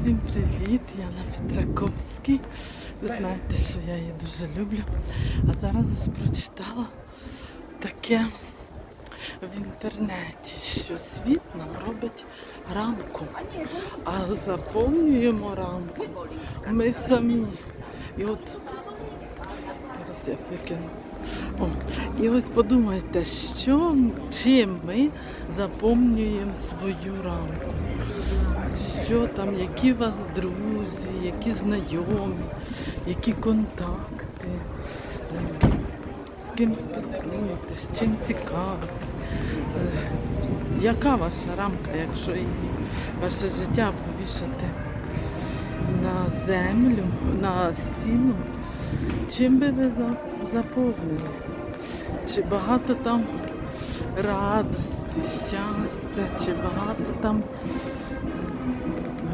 Всім привіт! Я на Петраковській. Ви знаєте, що я її дуже люблю. А зараз ось прочитала таке в інтернеті, що світ нам робить рамку. А заповнюємо рамку ми самі. І от я викину. О, і ось подумайте, що, чим ми заповнюємо свою рамку. Що там, які у вас друзі, які знайомі, які контакти, е, з ким спілкуєтесь, чим цікавитесь. Е, Яка ваша рамка, якщо її ваше життя повішати на землю, на стіну, чим би ви заповнили? Чи багато там радості, щастя, чи багато там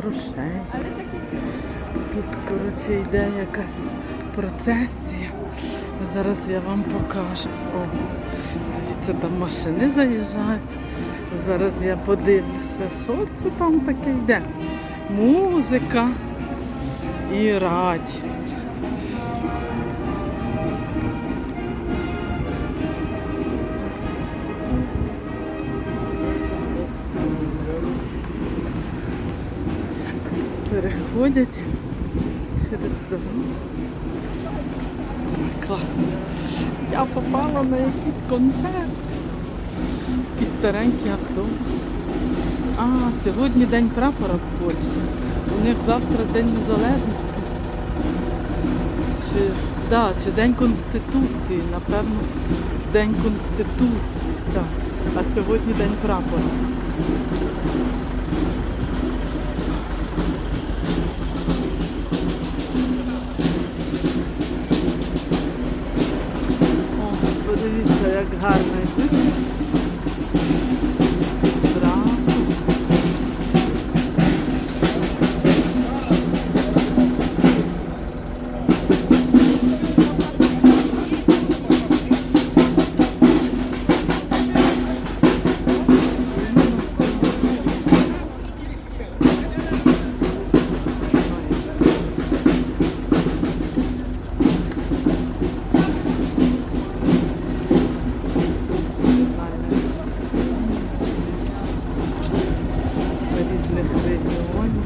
грошей. Тут, коротше, йде якась процесія. Зараз я вам покажу. О, дивіться, там машини заїжджають. Зараз я подивлюся, що це там таке йде. Музика і радість. Переходять через дорогу. Класно. Я попала на якийсь концерт. Якийсь старенький автобус. А, сьогодні день прапора в Польщі. У них завтра День Незалежності. Чи, да, чи День Конституції, напевно, День Конституції. Так. А сьогодні День прапора. Подивіться, як гарно йдуть. Різних регіонів.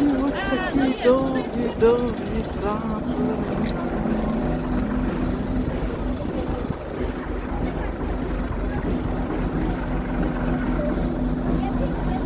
І ось такі довгі, довгі прапори.